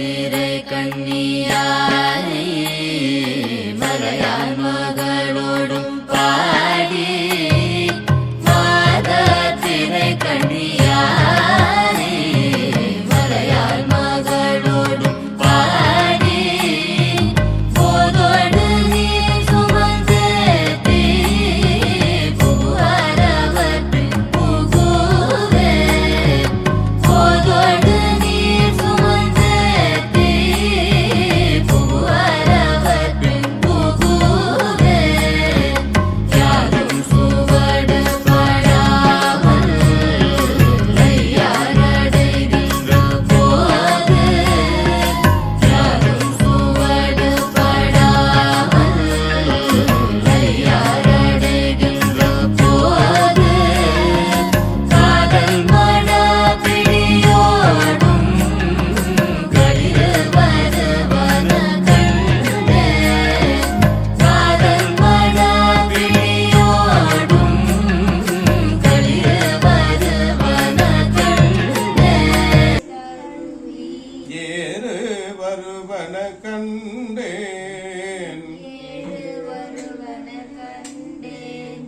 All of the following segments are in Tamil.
रे कन्य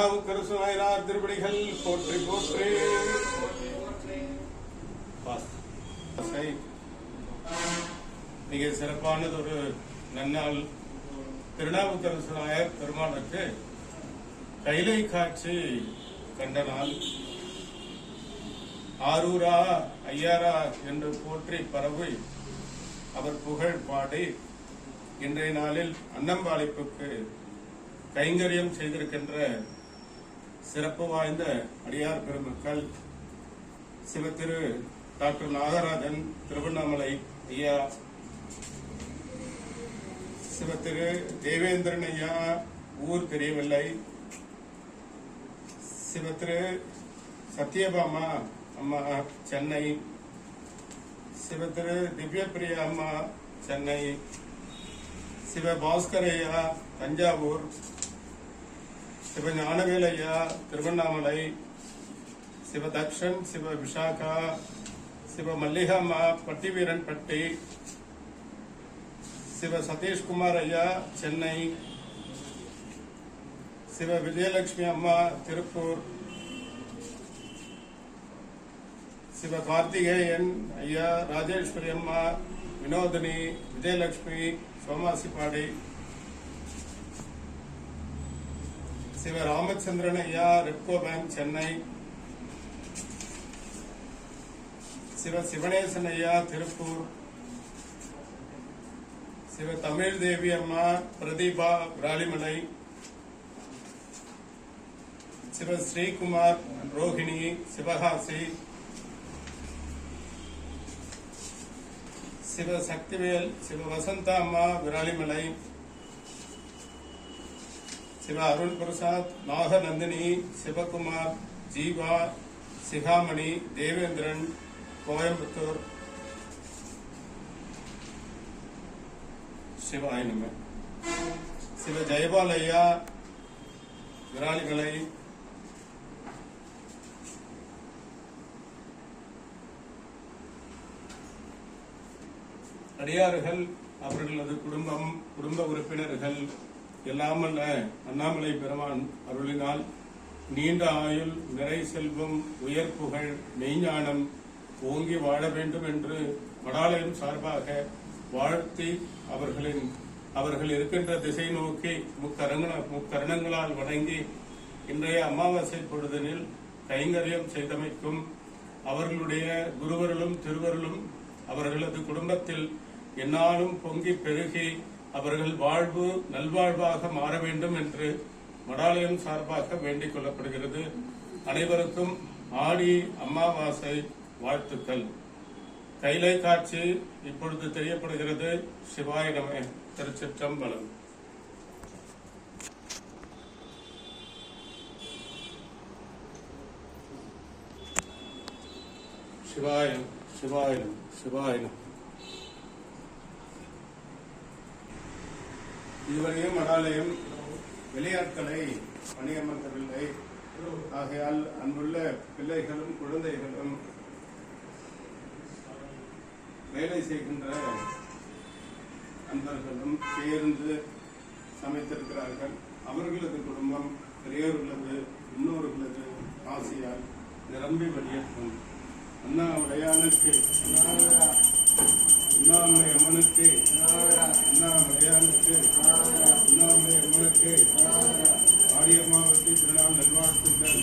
திருநாவுக்கரசு நாயனார் திருப்படிகள் போற்றி. போற்றி மிக சிறப்பானது ஒரு நன்னாள் திருநாவுக்கரசு நாயர் பெருமானுக்கு கைலை காட்சி கண்ட நாள். ஆரூரா ஐயாரா என்று போற்றி பரவி அவர் புகழ் பாடி இன்றைய நாளில் அன்னம்பாளிப்புக்கு கைங்கரியம் செய்திருக்கின்ற சிறப்பு வாய்ந்த அடியார் பெருமக்கள் சிவத்திரு டாக்டர் நாகராஜன் திருவண்ணாமலை ஐயா சிவத்திரு தேவேந்திரன் ஐயா ஊர் தெரியவில்லை சிவத்திரு சத்யபாமா அம்மா சென்னை சிவத்திரு திவ்யபிரியா அம்மா சென்னை சிவ பாஸ்கர் ஐயா தஞ்சாவூர் சிவ ஞானவேல் ஐயா திருவண்ணாமலை சிவ தக்ஷன் சிவ விஷாகா சிவ மல்லிகாம்மா பட்டிவீரன் பட்டி சிவ சதீஷ்குமார் ஐயா சென்னை சிவ விஜயலட்சுமி அம்மா திருப்பூர் சிவ கார்த்திகேயன் ஐயா ராஜேஸ்வரி அம்மா வினோதினி விஜயலட்சுமி சோமாசிப்பாடி சிவ ராமச்சந்திரன் ஐயா ரெப்கோ பேங்க் சென்னை. சிவ சிவனேசன் ஐயா திருப்பூர். சிவ தமிழ் தேவி அம்மா பிரதீபா விராலிமலை சிவ ஸ்ரீகுமார் ரோஹிணி சிவகாசி. சிவ சக்திவேல் சிவ வசந்தா அம்மா விராலிமலை. சிவ அருள் பிரசாத் நாகநந்தினி சிவகுமார் ஜீவா சிகாமணி தேவேந்திரன் கோயம்புத்தூர். சிவாய சிவ ஜெயபாலையா விராலிகளை. அடியார்கள் அவர்களது குடும்பம் குடும்ப உறுப்பினர்கள். எல்லாமல்ல அண்ணாமலை பெருமான் அருளினால் நீண்ட ஆயுள் நிறை செல்வம் உயர் புகழ் மெய்ஞானம் ஓங்கி வாழ வேண்டும் என்று மடாலயம் சார்பாக வாழ்த்தி அவர்களின் அவர்கள் இருக்கின்ற திசை நோக்கி முக்கரங்க முக்கரணங்களால் வணங்கி இன்றைய அமாவாசை பொழுதனில் கைங்கரியம் செய்தமைக்கும் அவர்களுடைய குருவர்களும் திருவருளும் அவர்களது குடும்பத்தில் என்னாலும் பொங்கி பெருகி அவர்கள் வாழ்வு நல்வாழ்வாக மாற வேண்டும் என்று மடாலயம் சார்பாக வேண்டிக் கொள்ளப்படுகிறது. அனைவருக்கும் ஆடி அமாவாசை வாழ்த்துக்கள். கைலை காட்சி இப்பொழுது தெரியப்படுகிறது. சிவாய நம. திருச்சிற்றம்பலம். சிவாயம் சிவாயம் சிவாயம் இதுவரையும் மடாலயம் வெளியாட்களை பணியமர்த்தவில்லை. ஆகையால் அன்புள்ள பிள்ளைகளும் குழந்தைகளும் வேலை செய்கின்ற நண்பர்களும் சேர்ந்து சமைத்திருக்கிறார்கள். அவர்களது குடும்பம் பெரியோர்களது முன்னோர்களது ஆசையால் நிரம்பி வழியட்டும் அண்ணாமலையானுக்கு அண்ணாமலை அம்மனுக்கு அண்ணாமலையானுக்கு அண்ணாமலை அம்மனுக்கு ஆரியம்மாவுக்கு திருநாள் நல்வாழ்த்துக்கள்.